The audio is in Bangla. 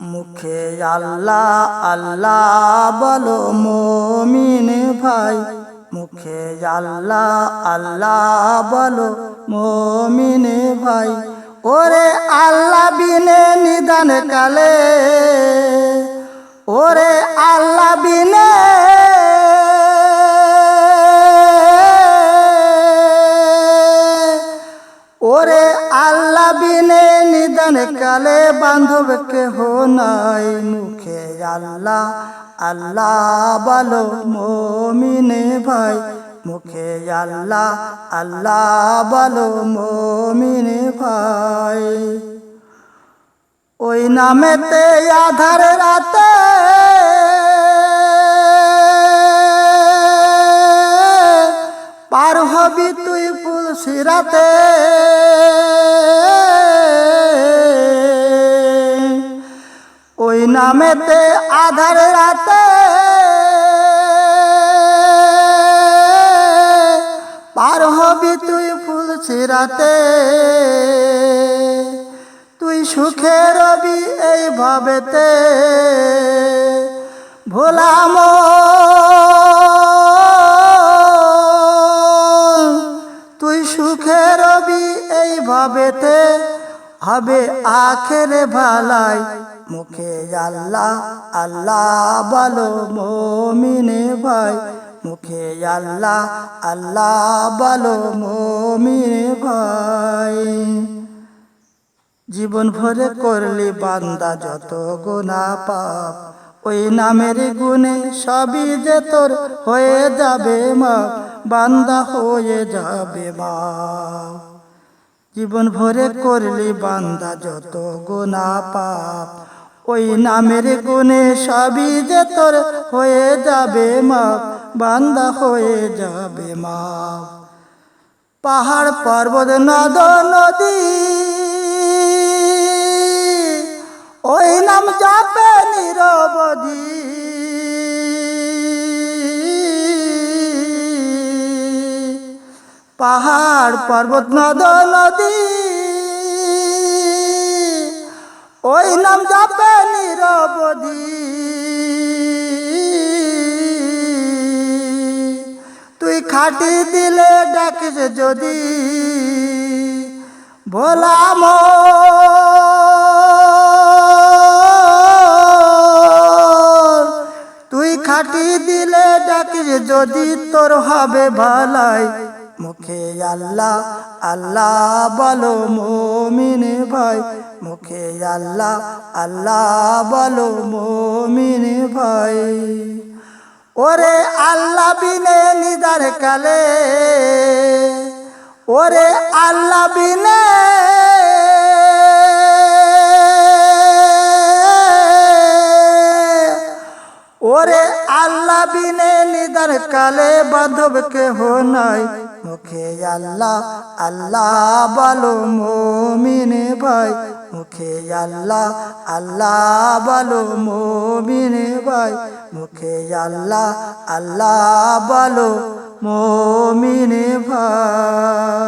মুখে আল্লাহ আল্লাহ বলো মমিন ভাই। মুখে আল্লাহ আল্লাহ বলো মমিন ভাই। ওরে আল্লাহ বিনে নিদান কালে, ওরে আল্লাহ বিনে ওরে আল্লাহ বিনে নিদান কালে বান্ধব কেহ নাই। মুখে আল্লাহ আল্লাহ বলো, মমিনে ভাই। মুখে আল্লাহ আল্লাহ বলো, মমিনে ভাই। ওই নামেতে আধার রাতে পার হবি তুই ফুল সিরাতে নামেতে আধার রাতে পার হবি তুই ফুল সিরাতে তুই সুখে রবি এই ভাবেতে। ভোলাম তুই সুখে রবি এই ভাবেতে। হবে আখের ভালাই মুখে আল্লাহ আল্লাহ বলো মমিনে ভাই। মুখে আল্লাহ আল্লাহ বলো মমিনে ভাই। জীবন ভরে করলি বান্দা যত গুণা পাপ। ওই নামের গুণে সবই যে তোর হয়ে যাবে মা বান্দা হয়ে যাবে মা জীবন ভরে করলি বান্দা যত গুণা পাপ। ওই নামের গুণে সবই যে তোর হয়ে যাবে মা, বান্দা হয়ে যাবে মা। পাহাড়, পর্বত, নদ, নদী, ওই নাম যাবে নিরবধি। পাহাড়, পর্বত, নদ, নদী খাটি দিলে ডাকিস যদি ভোলাম তুই খাটি দিলে ডাকিস যদি, তোর হবে ভালাই। মুখে আল্লাহ আল্লাহ বলো মমিনে ভাই। মুখে আল্লাহ আল্লাহ বলো মমিনে ভাই। ওরে আল্লাহ বিনে নিদার কালে। ওরে আল্লাহ বিনে। ওরে আল্লাহ বিনে নিদার কালে বান্ধব কেহ নাই। মুখে আল্লাহ আল্লাহ বলো মমিনে ভাই। মুখে আল্লাহ আল্লাহ বলো মমিনে ভাই। মুখে আল্লাহ আল্লাহ বলো মমিনে ভাই।